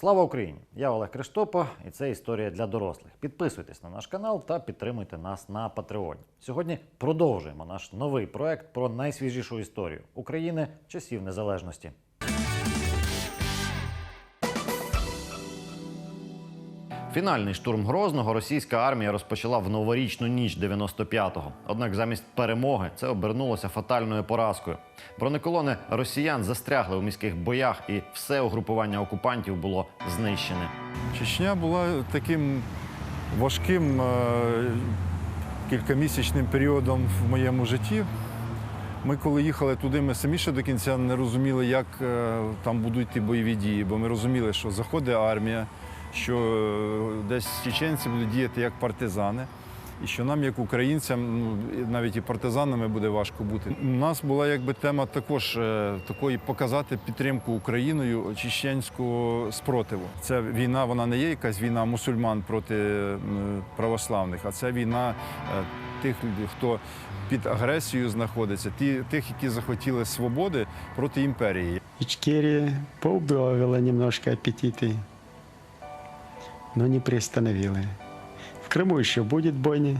Слава Україні! Я Олег Криштопа і це історія для дорослих. Підписуйтесь на наш канал та підтримуйте нас на Патреоні. Сьогодні продовжуємо наш новий проект про найсвіжішу історію України часів незалежності. Фінальний штурм Грозного російська армія розпочала в новорічну ніч 95-го. Однак замість перемоги це обернулося фатальною поразкою. Бронеколони росіян застрягли у міських боях, і все угрупування окупантів було знищене. Чечня була таким важким е, кількамісячним періодом в моєму житті. Ми, коли їхали туди, ми самі ще до кінця не розуміли, як е, там будуть йти бойові дії, бо ми розуміли, що заходить армія, що е, десь чеченці будуть діяти як партизани. І що нам, як українцям, ну навіть і партизанами буде важко бути. У нас була якби тема також е, такої показати підтримку Україною чеченського спротиву. Ця війна, вона не є якась війна мусульман проти православних, а це війна е, тих, хто під агресією знаходиться, ті, тих, які захотіли свободи проти імперії. Ичкерия поубавила немножко аппетиты, но не приостановила. В Крыму еще будет бойня.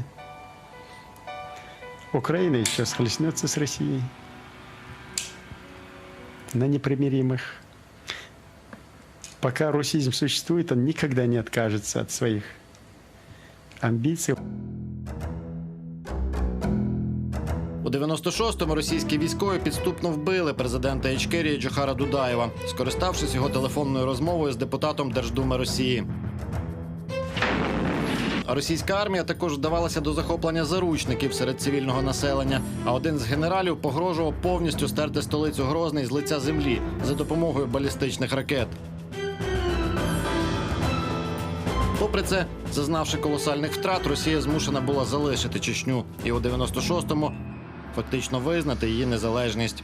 Украина еще схлестнется с Россией на непримиримых. Пока русизм существует, он никогда не откажется от своих амбиций. У 96-му російські військові підступно вбили президента Ічкерії Джохара Дудаєва, скориставшись його телефонною розмовою з депутатом Держдуми Росії. Російська армія також вдавалася до захоплення заручників серед цивільного населення. А один з генералів погрожував повністю стерти столицю Грозний з лиця землі за допомогою балістичних ракет. Попри це, зазнавши колосальних втрат, Росія змушена була залишити Чечню і у 96-му фактично визнати її незалежність.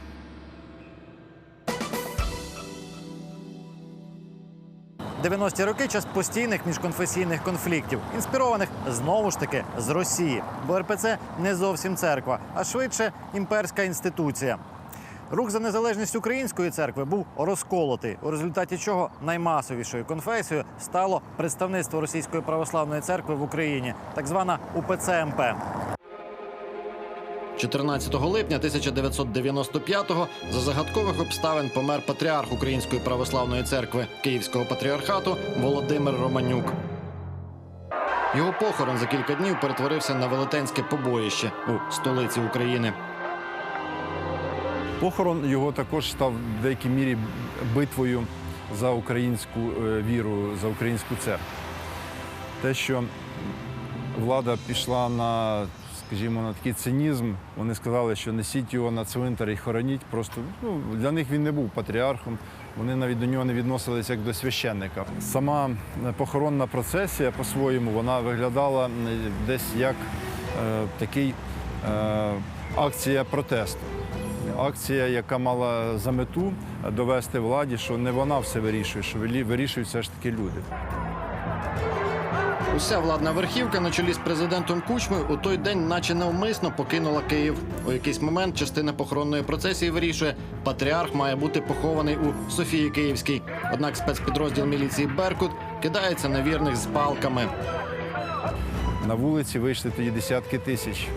«90-ті роки час постійних міжконфесійних конфліктів, інспірованих знову ж таки з Росії. Бо РПЦ не зовсім церква, а швидше імперська інституція. Рух за незалежність української церкви був розколотий, у результаті чого наймасовішою конфесією стало представництво Російської православної церкви в Україні, так звана УПЦ МП. 14 липня 1995-го за загадкових обставин помер патріарх Української православної церкви Київського патріархату Володимир Романюк. Його похорон за кілька днів перетворився на велетенське побоїще у столиці України. Похорон його також став в деякій мірі битвою за українську е, віру, за українську церкву. Те, що влада пішла на, скажімо, на такий цинізм, вони сказали, що несіть його на цвинтар і хороніть. Просто ну, для них він не був патріархом. Вони навіть до нього не відносилися як до священника. Сама е, похоронна процесія по-своєму вона виглядала десь як е, такий е, акція протесту. Акція, яка мала за мету довести владі, що не вона все вирішує, що вирішують все ж таки люди. Уся владна верхівка на чолі з президентом Кучмою у той день, наче навмисно, покинула Київ. У якийсь момент частина похоронної процесії вирішує, патріарх має бути похований у Софії Київській. Однак спецпідрозділ міліції Беркут кидається на вірних з палками. На вулиці вийшли тоді десятки тисяч.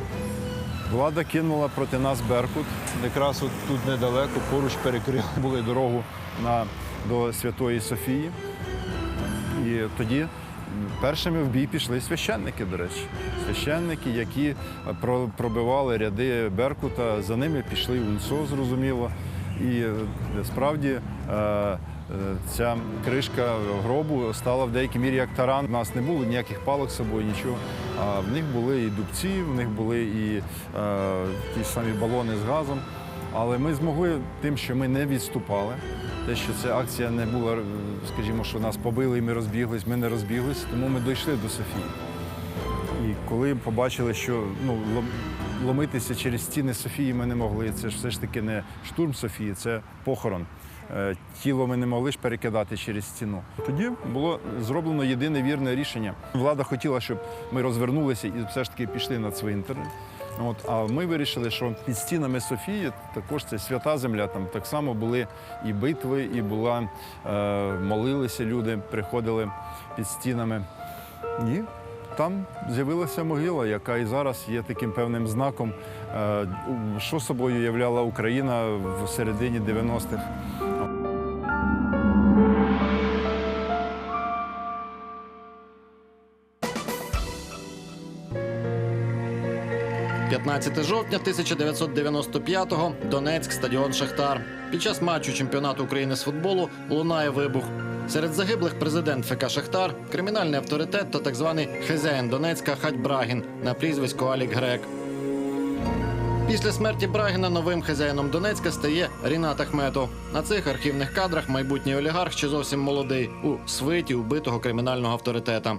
Влада кинула проти нас Беркут. Якраз тут недалеко, поруч перекрили дорогу на, до Святої Софії. І тоді першими в бій пішли священники, до речі. Священники, які про- пробивали ряди Беркута, за ними пішли УНСО, зрозуміло. І е, справді е, е, ця кришка гробу стала в деякій мірі як таран. У нас не було ніяких палок з собою, нічого. А в них були і дубці, в них були і е, ті самі балони з газом. Але ми змогли тим, що ми не відступали. Те, що ця акція не була, скажімо, що нас побили і ми розбіглись, ми не розбіглись, тому ми дійшли до Софії. І коли побачили, що ну, ломитися через стіни Софії ми не могли, це ж все ж таки не штурм Софії, це похорон. Е, Тіло ми не могли ж перекидати через стіну. Тоді було зроблено єдине вірне рішення. Влада хотіла, щоб ми розвернулися і все ж таки пішли на цвинтар. От, а ми вирішили, що під стінами Софії також це свята земля. Там так само були і битви, і була е, молилися люди, приходили під стінами. І там з'явилася могила, яка і зараз є таким певним знаком, е, що собою являла Україна в середині 90-х. 15 жовтня 1995-го Донецьк, стадіон Шахтар. Під час матчу чемпіонату України з футболу лунає вибух. Серед загиблих президент ФК Шахтар, кримінальний авторитет та так званий хазяїн Донецька Хать Брагін на прізвисько Алік Грек. Після смерті Брагіна новим хазяїном Донецька стає Рінат Ахметов. На цих архівних кадрах майбутній олігарх ще зовсім молодий у свиті убитого кримінального авторитета.